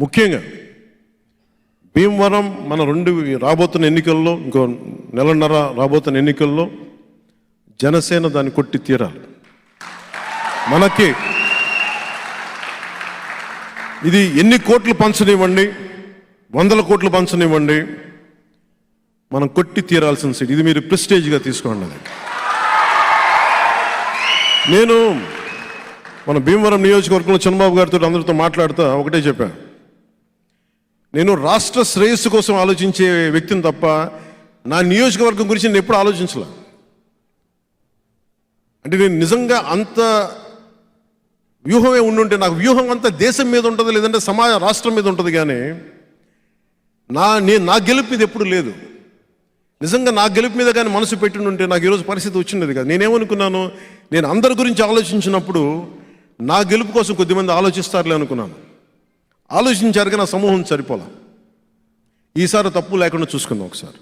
ముఖ్యంగా భీమవరం మన రెండు రాబోతున్న ఎన్నికల్లో ఇంకో నెలన్నర రాబోతున్న ఎన్నికల్లో జనసేన దాన్ని కొట్టి తీరాలి. మనకి ఇది ఎన్ని కోట్లు పంచనివ్వండి వందల కోట్లు పంచనివ్వండి మనం కొట్టి తీరాల్సిన సీట్. ఇది మీరు ప్రెస్టేజ్గా తీసుకోండి అది. నేను మన భీమవరం నియోజకవర్గంలో చంద్రబాబు గారితో అందరితో మాట్లాడుతూ ఒకటే చెప్పాను నేను రాష్ట్ర శ్రేయస్సు కోసం ఆలోచించే వ్యక్తిని తప్ప నా నియోజకవర్గం గురించి నేను ఎప్పుడు ఆలోచించలే. అంటే నేను నిజంగా అంత వ్యూహమే ఉండుంటే నాకు వ్యూహం అంతా దేశం మీద ఉంటుంది లేదంటే సమాజ రాష్ట్రం మీద ఉంటుంది కానీ నా నేను నా గెలుపు మీద ఎప్పుడు లేదు. నిజంగా నా గెలుపు మీద కానీ మనసు పెట్టి ఉంటే నాకు ఈరోజు పరిస్థితి వచ్చిండేది కదా. నేనేమనుకున్నాను నేను అందరి గురించి ఆలోచించినప్పుడు నా గెలుపు కోసం కొద్దిమంది ఆలోచిస్తారులే అనుకున్నాను. ఆలోచించారు కానీ ఆ సమూహం సరిపోలా. ఈసారి తప్పు లేకుండా చూసుకుందాం ఒకసారి.